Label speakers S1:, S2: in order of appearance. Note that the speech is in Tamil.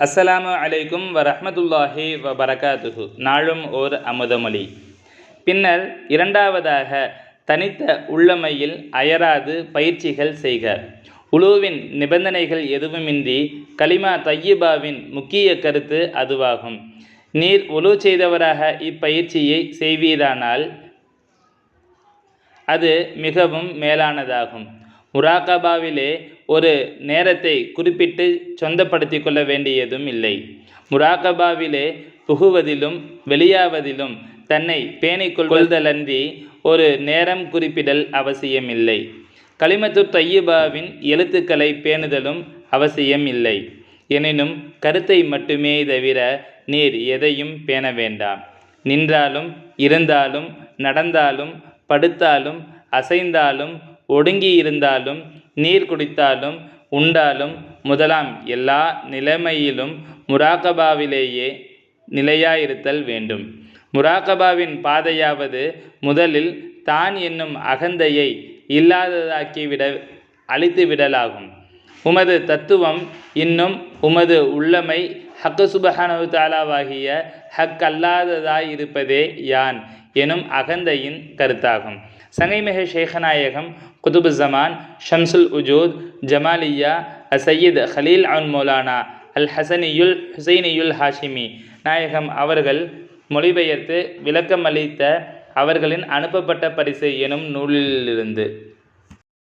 S1: அஸ்ஸலாமு அலைக்கும் வரஹ்மத்துல்லாஹி வ பரகாதுஹு நாளும் ஓர் அமுதமொழி. பின்னர் இரண்டாவதாக தனித்த உள்ளமையில் அயராது பயிற்சிகள் செய்க. உழுவின் நிபந்தனைகள் எதுவுமின்றி கலிமா தையிபாவின் முக்கிய கருத்து அதுவாகும். நீர் உழு செய்தவராக இப்பயிற்சியை செய்வீரானால் அது மிகவும் மேலானதாகும். முராகபாவிலே ஒரு நேரத்தை குறிப்பிட்டு சொந்தப்படுத்தி கொள்ள வேண்டியதும் இல்லை. முராகபாவிலே புகுவதிலும் வெளியாவதிலும் தன்னை பேணிக்கொள்வதலன்றி ஒரு நேரம் குறிப்பிடல் அவசியமில்லை. களிமத்து தையபாவின் எழுத்துக்களை பேணுதலும் அவசியம் இல்லை எனினும் கருத்தை மட்டுமே தவிர நீர் எதையும் பேண வேண்டாம். நின்றாலும் இருந்தாலும் நடந்தாலும் படுத்தாலும் அசைந்தாலும் ஒடுங்கி இருந்தாலும் நீர் குடித்தாலும் உண்டாலும் முதலாம் எல்லா நிலைமையிலும் முராகபாவிலேயே நிலையாயிருத்தல் வேண்டும். முராகபாவின் பாதையாவது முதலில் தான் என்னும் அகந்தையை இல்லாததாக்கிவிட அழித்து விடலாகும் உமது தத்துவம் இன்னும் உமது உள்ளமை ஹக்கு சுபஹானவு தாலாவாகிய ஹக் அல்லாததாயிருப்பதே யான் எனும் அகந்தையின் கருத்தாகும். சங்கைமிகு ஷேகநாயகம் குதுபு ஜமான் ஷம்சுல் உஜூத் ஜமாலியா அசையீத் ஹலீல் அன் மௌலானா அல் ஹசனியுல் ஹுசைனியுல் ஹாஷிமி நாயகம் அவர்கள் மொழிபெயர்த்து விளக்கமளித்த அவர்களின் அனுப்பப்பட்ட பரிசு எனும் நூலிலிருந்து.